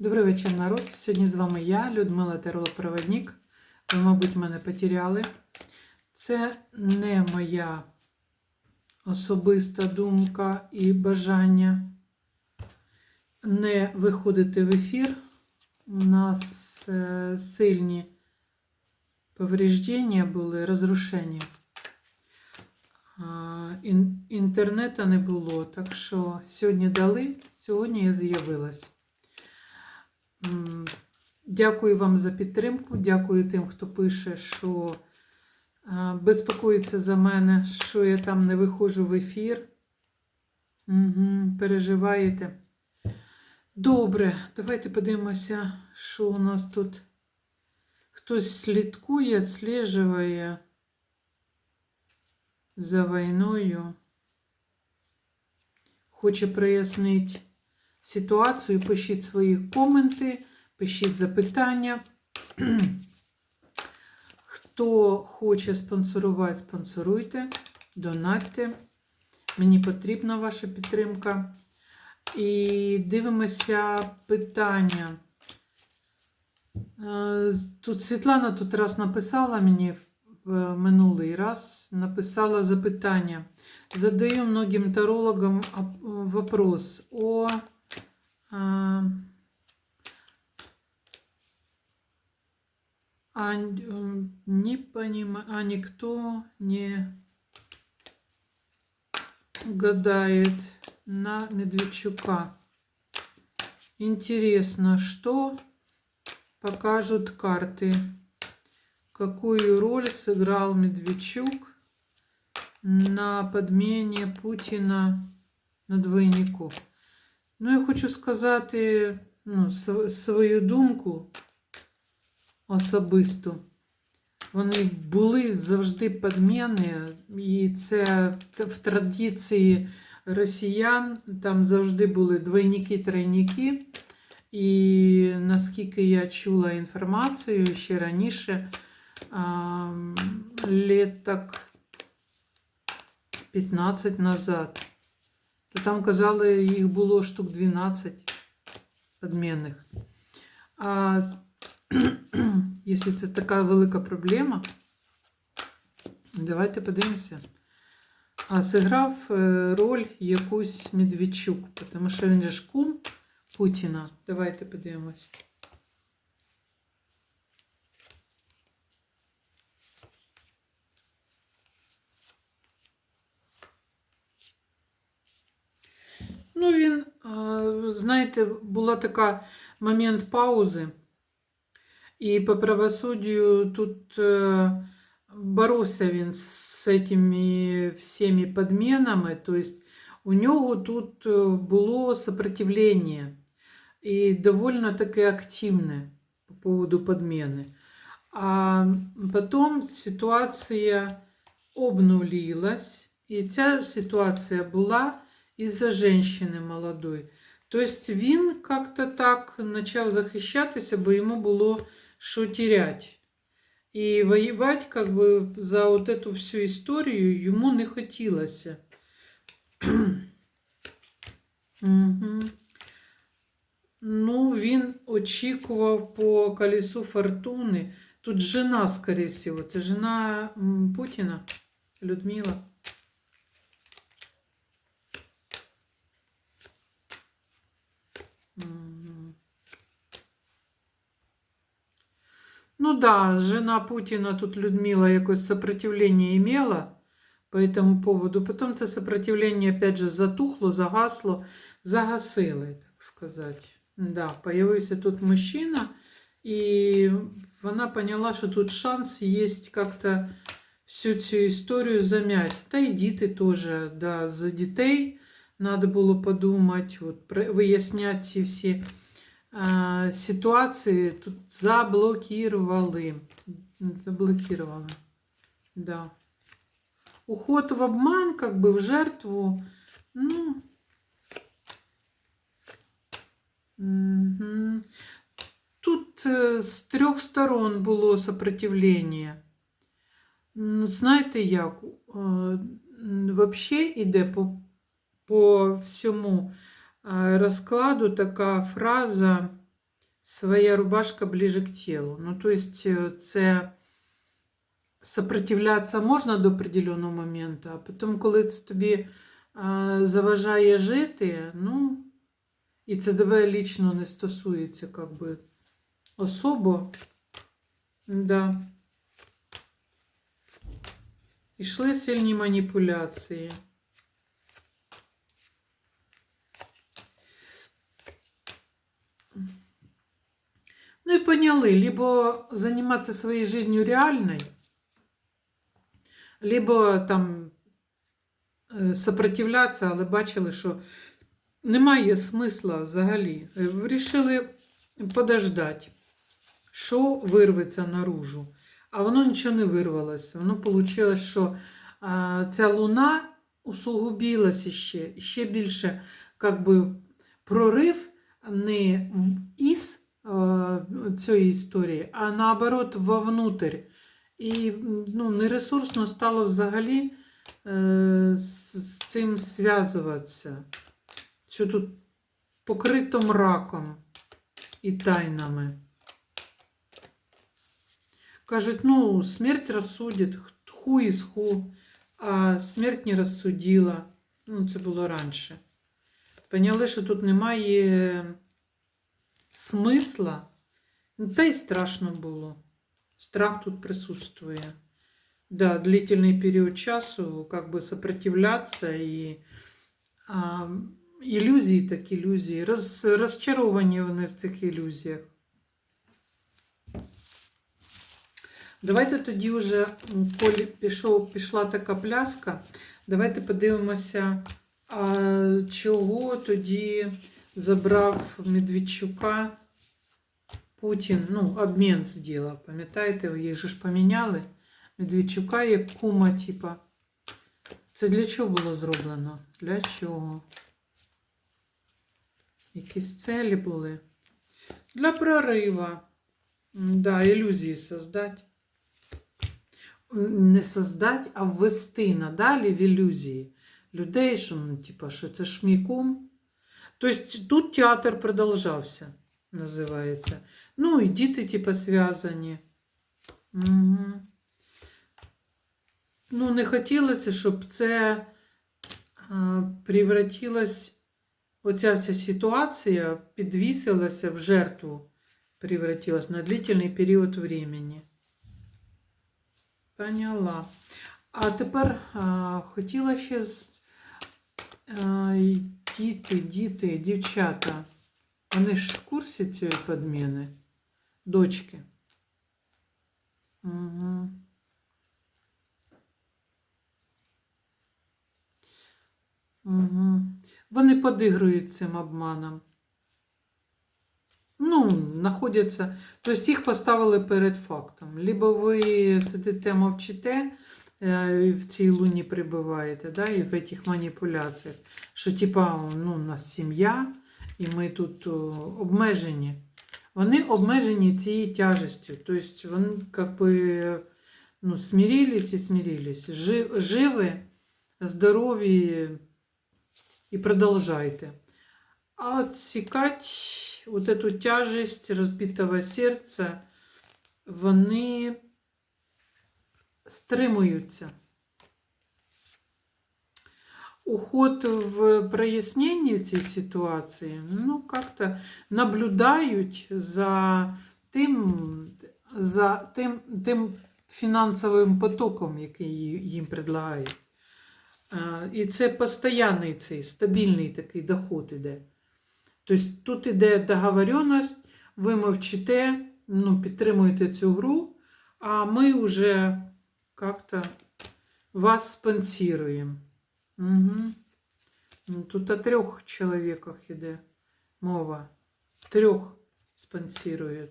Добрий вечір, народ. Сьогодні з вами я, Людмила Теролопроводник. Ви, мабуть, мене потеряли. Це не моя особиста думка і бажання не виходити в ефір. У нас е, сильні повреждення були, розрушення. Інтернету не було, так що сьогодні дали, сьогодні я з'явилась. Дякую вам за підтримку. Дякую тим, хто пише, що безпокоїться за мене, що я там не виходжу в ефір. Угу, переживаєте. Добре, давайте подивимося, що у нас тут. Хтось слідкує, відслежує за війною. Хоче прояснити ситуацію, пишіть свої коменти, пишіть запитання. Хто хоче спонсорувати, спонсоруйте, донатьте. Мені потрібна ваша підтримка. І дивимося питання. Е, Тут Світлана тут раз написала мені в минулий раз, написала запитання. Задаю многим тарологам вопрос о а, не понима, а никто не гадает на Медведчука. Интересно, что покажут карты? Какую роль сыграл Медведчук на подмене Путіна на двойнику? Ну, я хочу сказати ну, свою думку особисту. Вони були завжди підміни, і це в традиції росіян там завжди були двойники-тройники. І наскільки я чула інформацію ще раніше, а, лет 15 назад, то там казали, їх було штук 12 підмінних. А якщо це така велика проблема, давайте подивимося. А зіграв е, роль якусь Медведчук, тому що він же ж кум Путіна. Давайте подивимось. Ну, він, знаєте, була така момент паузи. І по правосуддю тут е, боровся він з цими всіми підмінами. Тобто у нього тут е, було сопротивлення і довольно таки активне по поводу подмены. А потом ситуація обнулилась, і ця ситуація була із-за женщини молодої. Тобто він як-то так почав захищатися, бо йому було що терять. І воювати как бы, за от эту всю історію йому не хотілося. Угу. Ну, він очікував по колесу фортуни. Тут жена, скорее всего. Це жена Путіна, Людмила. Мгм. Ну да, жена Путина тут Людмила якось сопротивление имела по этому поводу. Потом це сопротивление опять же затухло, загасло, загасили, так сказать. Да, появився тут мужчина, і вона поняла, що тут шанс є как-то всю цю історію зам'ять. Та й діти теж, да, за дітей треба було подумати, от, виясняти ці всі а, ситуації. Тут заблокували. Заблокували. Да. Уход в обман, как бы в жертву. Ну, Мгм. Тут е, з трьох сторон було сопротивлення. Ну, знаєте як? Взагалі йде по, по всьому е, розкладу така фраза своя рубашка ближе к тілу. Ну, то есть, е, це сопротивлятися можна до определеного моменту, а потім, коли це а, заважає жити, ну, і це тебе лічно не стосується, как би, особо, да. Ішли сильні маніпуляції. Ну и поняли, либо заниматься своей жизнью реальной, либо там е, сопротивлятися, але бачили, що немає смисла взагалі. Вирішили подождати, що вирветься наружу. А воно нічого не вирвалося. Воно вийшло, що ця луна усугубилася ще, ще більше, как би, прорив не із цієї історії, а наоборот, вовнутрь. І ну, нересурсно стало взагалі е, з цим зв'язуватися. Що тут покрито мраком і тайнами. Кажуть, ну, смерть розсудить, ху із ху, а смерть не розсудила. Ну, це було раніше. Поняли, що тут немає смисла. Та й страшно було. Страх тут присутствує. Да, длительный период часу, как бы сопротивляться і а, ілюзії так ілюзії, роз, розчаровані вони в цих ілюзіях. Давайте тоді вже, коли пішов, пішла така пляска, давайте подивимося, а, чого тоді забрав Медведчука Путін, ну, обмін зробив, пам'ятаєте, їх ж поміняли. Медведчука як кума, типа. Це для чого було зроблено? Для чого? Якісь цілі були? Для прорива. Да, ілюзії создать. М, Не создать, а ввести надалі в ілюзії людей, що, ну, типа, що це ж мій кум. Тобто тут театр продовжався, називається. Ну, і діти, типа, зв'язані. Угу. Ну, не хотілося, щоб це а, превратилось, оця вся ситуація підвісилася в жертву, превратилась на длительний період времени. Поняла. А тепер а, хотіла ще а, діти, діти, дівчата. Вони ж в курсі цієї подміни? Дочки. Угу. Угу. Вони подигрують цим обманом. Ну, знаходяться. Тобто їх поставили перед фактом. Либо ви сидите мовчите в цій луні прибуваєте, да, і в цих маніпуляціях, що типа ну, у нас сім'я, і ми тут о, обмежені. Вони обмежені цією тяжестю. Тобто вони как би, ну, смирились і смирились. Жи- Живі, здорові і продовжайте. А отсекать вот эту тяжесть разбитого серця, вони стримуються. Уход в проясненні цієї ситуації, ну, как-то наблюдають за тим, за тим, тим фінансовим потоком, який їм предлагають. І це постійний цей стабільний такий доход іде. Тобто тут іде договоренність, ви мовчите, ну, підтримуєте цю гру, а ми вже як-то вас спонсируємо. Угу. Тут о трьох чоловіках іде мова. Трьох спонсирують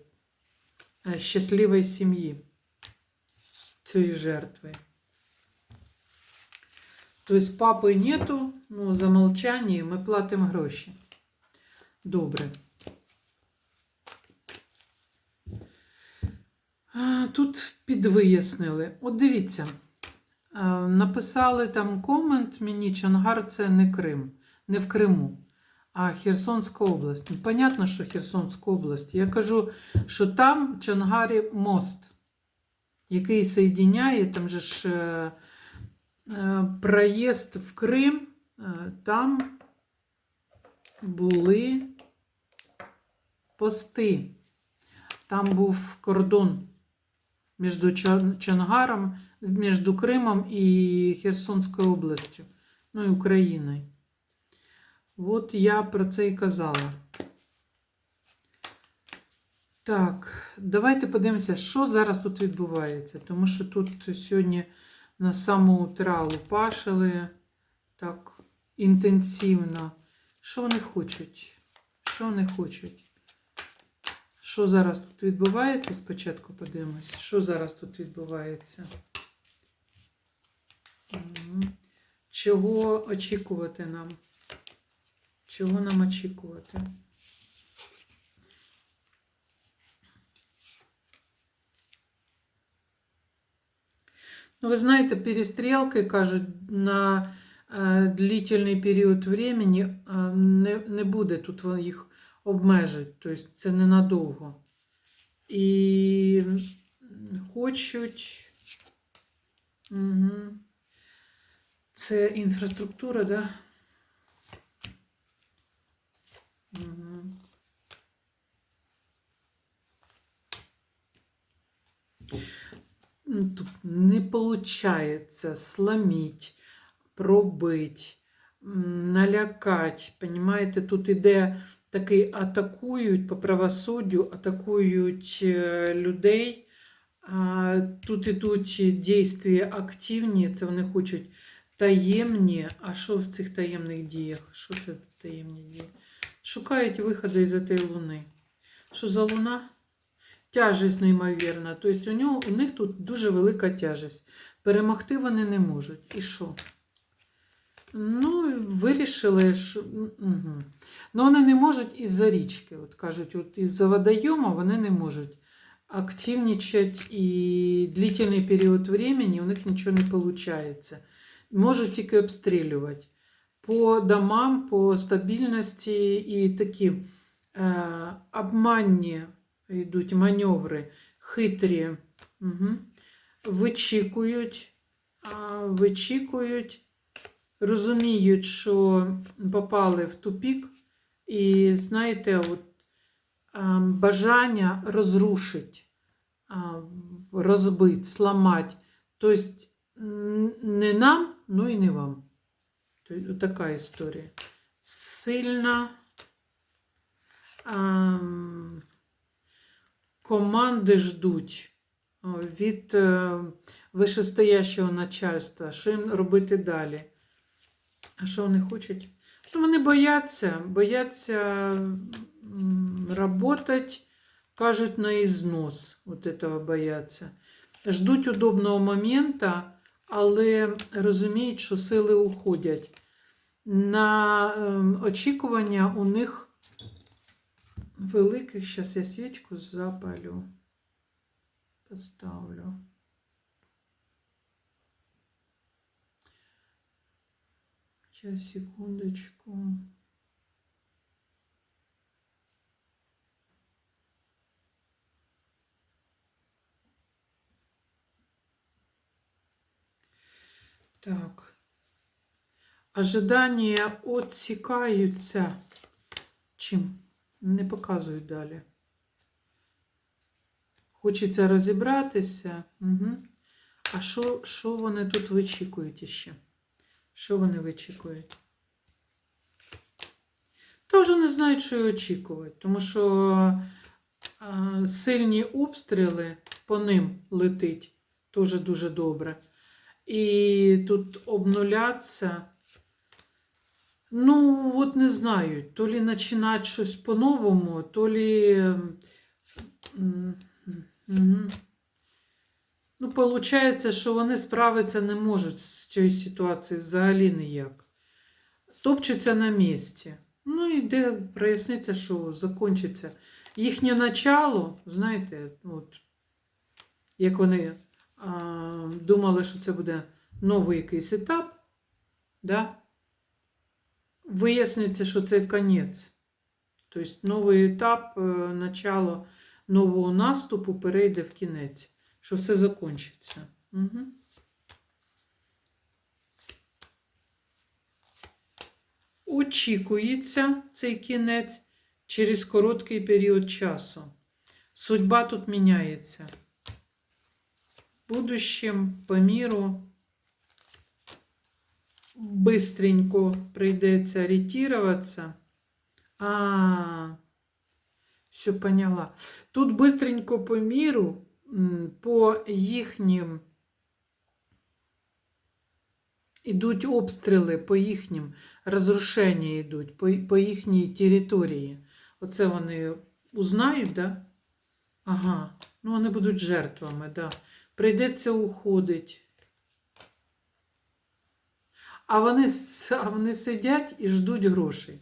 щасливої сім'ї цієї жертви. Тобто папи нету, ну, за молчання ми платимо гроші. Добре. Тут підвияснили. От дивіться, написали там комент мені, Чангар це не Крим, не в Криму. А, Херсонська область. Ну, понятно, що Херсонська область. Я кажу, що там в Чонгарі мост, який соєдиняє, там же ж е, е, проїзд в Крим, е, там були пости. Там був кордон між Чонгаром, між Кримом і Херсонською областю, ну і Україною. От я про це і казала. Так, давайте подивимося, що зараз тут відбувається. Тому що тут сьогодні на саму утра лупашили так інтенсивно. Що вони хочуть? Що вони хочуть? Що зараз тут відбувається? Спочатку подивимось, що зараз тут відбувається. Чого очікувати нам? Чого нам очікувати? Ну, ви знаєте, перестрілки, кажуть, на е, длительний період времени е, не, не буде тут їх обмежить, тобто це ненадовго. І хочуть. Угу. Це інфраструктура, да? Угу. Тут не получается сломить, пробить, налякать. Понимаєте, тут іде такий атакують по правосуддю, атакують е, людей. Тут ідуть дійства активні, це вони хочуть таємні. А що в цих таємних діях? Що це таємні дії? Шукають виходи із цієї луни. Що за луна? Тяжесть неймовірна. Тобто у, нього, у них тут дуже велика тяжесть. Перемогти вони не можуть. І що? Ну, вирішили, що. Угу. Ну, вони не можуть із-за річки. От кажуть, от із-за водойома вони не можуть активничать і длительний період времени у них нічого не виходить. Можуть тільки обстрілювати. По домам, по стабільності і такі е, обманні йдуть маневри, хитрі. Угу. Вичікують, а, вичікують, розуміють, що попали в тупік, і знаєте, от, бажання розрушити, а, розбити, сломати. Тобто не нам, ну і не вам. Тобто, така історія. Сильна. ам, команди ждуть від е, вищестоящого начальства, що їм робити далі. А що вони хочуть? Що вони бояться, бояться працювати, кажуть, на ізнос. От этого бояться. Ждуть удобного моменту, але розуміють, що сили уходять. На ем, очікування у них великих. Зараз я свічку запалю. Поставлю. Сейчас, секундочку. Так. Ожидання отсікаються. Чим? Не показують далі. Хочеться розібратися. Угу. А що вони тут вичікують іще? Що вони вичікують? Та вже не знають, що й очікувати, тому що сильні обстріли по ним летить дуже дуже добре. І тут обнуляться. Ну, от не знаю, то лі починати щось по-новому, то лі. Мгм. Ну, виходить, що вони справитися не можуть з цією ситуацією взагалі ніяк. Топчуться на місці. Ну, і де проясниться, що закінчиться. Їхнє начало, знаєте, от, як вони а, думали, що це буде новий якийсь етап, да? виясниться, що це конець. Тобто новий етап, е, начало нового наступу перейде в кінець, що все закінчиться. Угу. Очікується цей кінець через короткий період часу. Судьба тут міняється. В будущем по миру быстренько прийдеться ретироваться. А, все поняла. Тут быстренько по миру, м, по їхнім ідуть обстріли, по їхнім розрушення йдуть, по, по їхній території. Оце вони узнають, да? Ага, ну вони будуть жертвами, да. Прийдеться уходить. А вони, а вони сидять і ждуть грошей.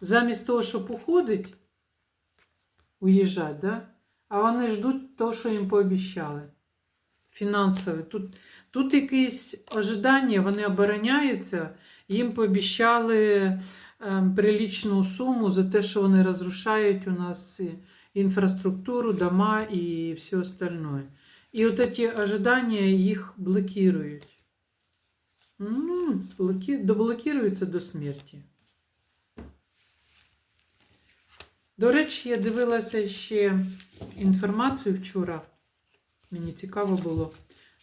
Замість того, щоб уходить, уїжджати, да? А вони ждуть того, що їм пообіцяли. Фінансове. Тут, тут якісь ожидання, вони обороняються, їм пообіцяли е, прилічну суму за те, що вони розрушають у нас інфраструктуру, дома і все остальное. І от ці ожидання їх блокують. Ну, блоки... доблокуються до смерті. До речі, я дивилася ще інформацію вчора. Мені цікаво було,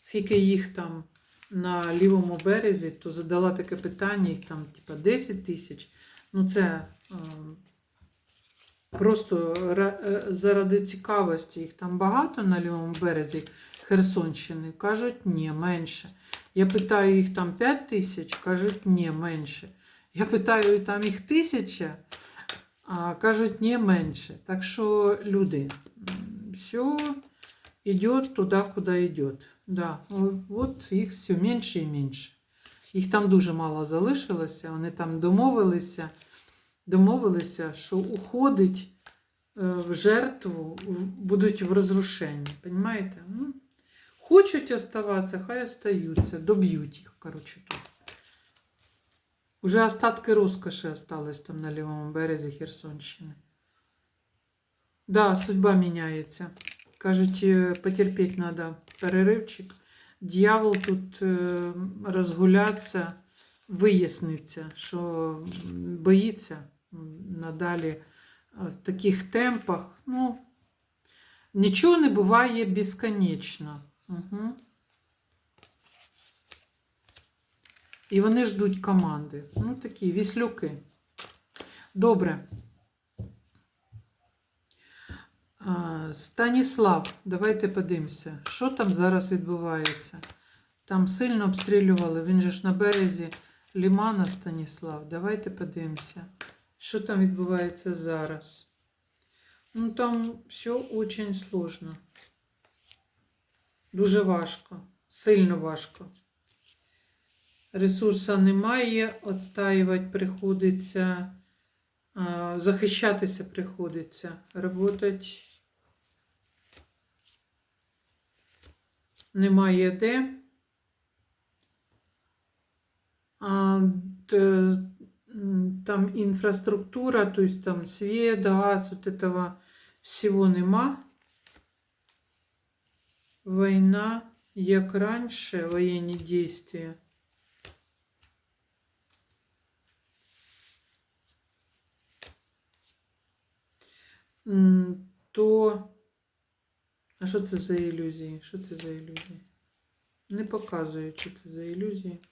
скільки їх там на лівому березі, то задала таке питання, їх там типа 10 тисяч. Ну, це е, просто е, заради цікавості їх там багато на лівому березі Херсонщини. Кажуть, ні, менше. Я питаю їх там 5 тисяч, кажуть, ні, менше. Я питаю, там їх тисяча, а кажуть, ні, менше. Так що, люди, все идет туда, куда идет. Да, от їх все менше і менше. Їх там дуже мало залишилося. Вони там домовилися, домовилися, що уходить е, в жертву, будуть в розрушенні. Понимаєте? Ну, хочуть оставатися, хай остаються, доб'ють їх, коротше, тут. Уже остатки розкоші остались там на лівому березі Херсонщини. Да, судьба міняється. Кажуть, потерпеть треба переривчик. Дьявол тут е, розгулятися, виясниться, що боїться надалі е, в таких темпах. Ну, нічого не буває безконечно. Угу. І вони ждуть команди. Ну, такі віслюки. Добре. Станіслав, давайте подивимося, що там зараз відбувається. Там сильно обстрілювали, він же ж на березі Лімана Станіслав. Давайте подивимося, що там відбувається зараз. Ну, там все дуже сложно. Дуже важко, сильно важко. Ресурсу немає, відстаювати приходиться, захищатися приходиться, работать немає де. Там інфраструктура, то есть там свет, газ, вот этого всего нема. Війна, як раніше, воєнні дійства. То а що це за ілюзії? Що це за ілюзії? Не показують, що це за ілюзії.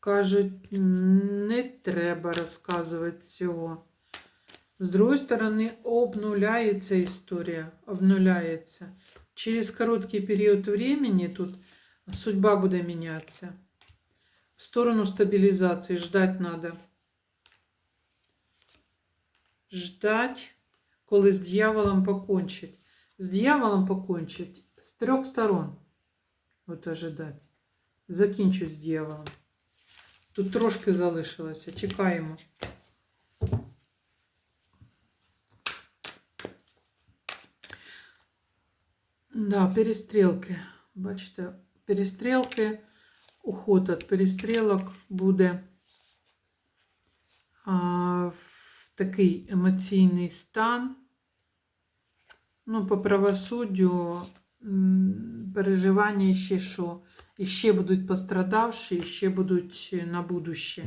Кажуть, не треба розказувати цього. З другої сторони, обнуляється історія. Обнуляється. Через короткий період времени тут судьба буде мінятися. В сторону стабілізації ждать треба. Ждать, коли з дьяволом покончить. З дьяволом покончить з трьох сторон. От ожидать. Закінчу з дьяволом. Тут трошки залишилося. Чекаємо. Да, перестрілки. Бачите, перестрілки, уход від перестрілок буде. в такий емоційний стан. Ну, по правосуддю переживання ще що. І ще будуть пострадавші, і ще будуть на будуще.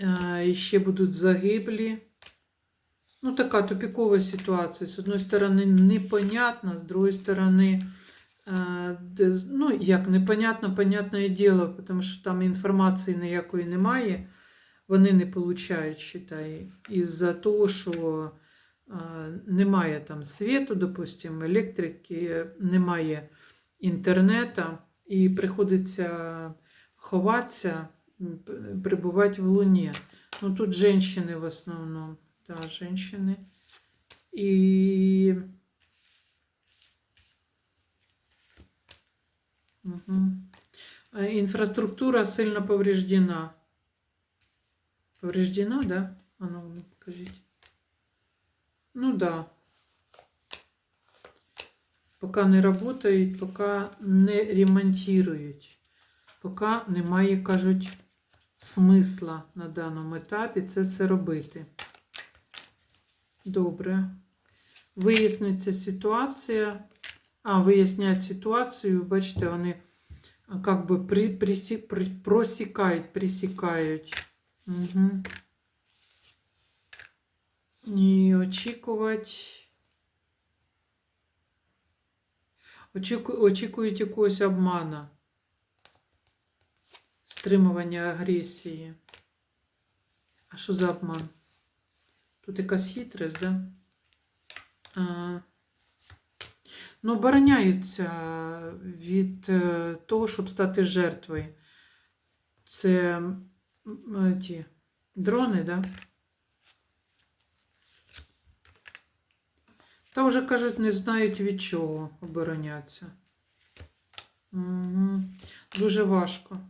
Е, ще будуть загиблі. Ну, така тупікова ситуація. З одної сторони, непонятно, з другої сторони, е, ну, як непонятно, понятне діло, тому що там інформації ніякої немає, вони не получають, считай, із-за того, що е, немає там світу, допустимо, електрики, немає інтернету, і приходиться ховатися, м, п- перебувати в луні. Ну, тут женщины в основном. Да, женщины. Мгм. А, Инфраструктура сильно повреждена. Повреждена, да? А ну, ну, покажите. Ну да. Поки не працюють, поки не ремонтують, поки немає, кажуть, смисла на даному етапі це все робити. Добре. Виясниться ситуація. А, вияснять ситуацію, бачите, вони как би при, присі, при, просікають, присікають. Угу. І очікувати. Очіку, очікують якогось обмана, стримування агресії. А що за обман? Тут якась хитрість, да? А, ну, обороняються від е, того, щоб стати жертвою. Це ті дрони, да? Та вже кажуть, не знають від чого обороняться. Угу. Дуже важко.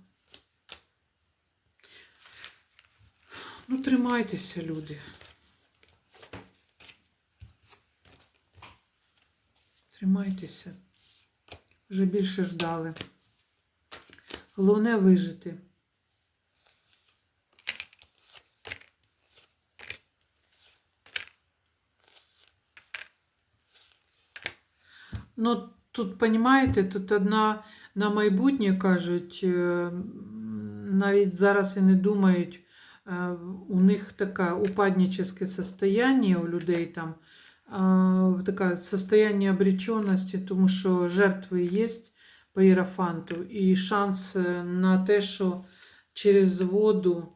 Ну, тримайтеся, люди. Тримайтеся. Вже більше ждали. Головне вижити. Ну, тут, понімаєте, тут одна на майбутнє кажуть, е, навіть зараз і не думають, е, у них таке упадническе состояние у людей там, е, таке состояние обреченості, тому що жертви є по Єрофанту, і шанс на те, що через воду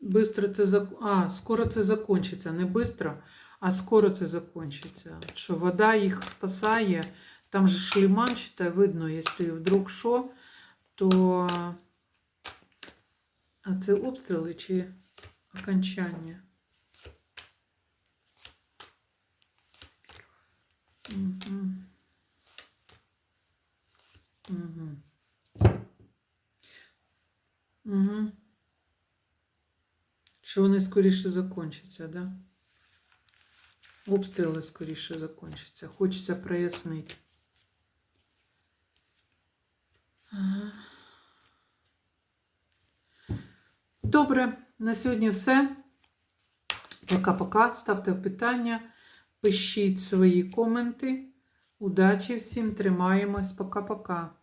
Быстро це зак... А, скоро це закончиться. Не быстро, а скоро це закончиться. Що вода їх спасає. Там же шліман, считай, видно, якщо вдруг що, то а це обстріли чи окончання? Угу. Угу. Угу. Що вони скоріше закінчаться, да? Обстріли скоріше закінчаться. Хочеться прояснити. Добре, на сьогодні все. Пока-пока. Ставте питання, пишіть свої коменти. Удачі всім, тримаємось. Пока-пока.